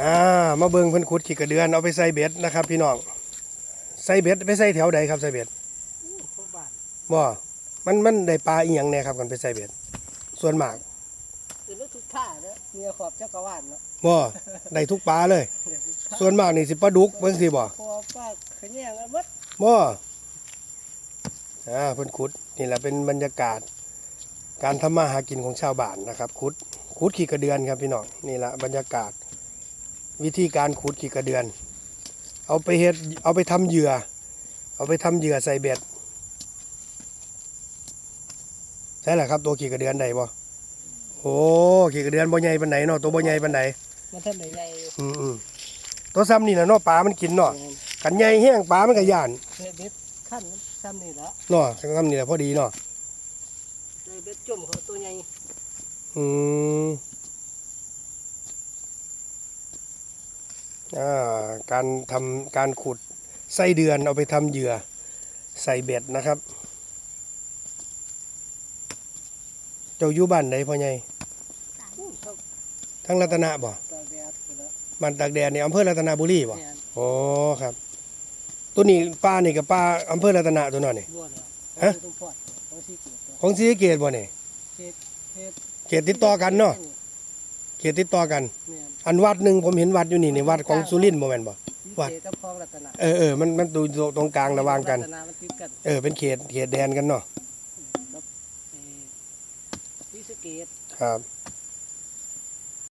อ่ามาเบิ่งเพิ่นขุดขี้กระเดือนเอาไปใส่เบ็ดนะครับพี่น้องใส่เบ็ดไปใส่แถวใดครับใส่เบ็ดทุกบ้านบ่มันมันได้ปลาอีหยังแน่ครับกันไปใส่เบ็ด ส่วนมากคือทุกท่าเนาะเมียขอบจักรวาลเนาะบ่ได้ทุกปลาเลย ส่วนมากนี่สิปลาดุกเบิ่งสิบ่พอป้าขะแยงกันเบิดบ่อ่าเพิ่นขุดนี่แหละเป็นบรรยากาศ การทำมาหากินของชาวบ้านนะครับขุดขุดขี้กระเดือนครับพี่น้องนี่แหละบรรยากาศ วิธีการขุดขี้กระเดือน เอาไปเฮ็ดเอาไปทำเหยื่อ เอาไปทำเหยื่อใส่เบ็ดใช่แหละครับตัวขี้กระเดือนได้บ่โอ้ขี้กระเดือนบ่ใหญ่ปานไหนเนาะตัวบ่ใหญ่ปานไหนมันท่านใหญ่อยู่อืมอืมตัวซ้ำนี่น่ะเนาะปลามันกินเนาะกันใหญ่แห้งปลามันก็ย่านเฮ็ดเบ็ดขั้นซ้ำนี่ละเนาะซ้ำนี่แหละพอดีเนาะเลยเบ็ดจุ่มเขาตัวใหญ่อืมอ่า การทำการขุดไส้เดือนเอาไปทำเหยื่อใส่เบ็ดนะครับ เจ้าอยู่บ้านใดพ่อใหญ่อู้เขาทั้งรัตนะบ่ตาแดดไปแล้วบ้านตากแดดในอำเภอรัตนบุรีบ่แม่นอ๋อครับ ตัวนี้ป้านี่กับป้าอำเภอรัตนะตัวนั้นนี่บ้วนแล้วฮะต้องพอดต้องสิเกิดตัวของศรีสะเกษบ่นี่เฮ็ดเฮ็ดเขตติดต่อกันเนาะเขตติดต่อกันแม่น อันวัดหนึ่งผมเห็นวัดอยู่นี่ในวัดของสุรินทร์บ่แม่นบ่ วัด เขตกับคลองรัตนะเออเออมันมันดูตรงกลางระหว่างกัน รัตนะมันติดกันเออเป็นเขตเขตแดนกันเนาะ กับเอ่อศรีสะเกษครับ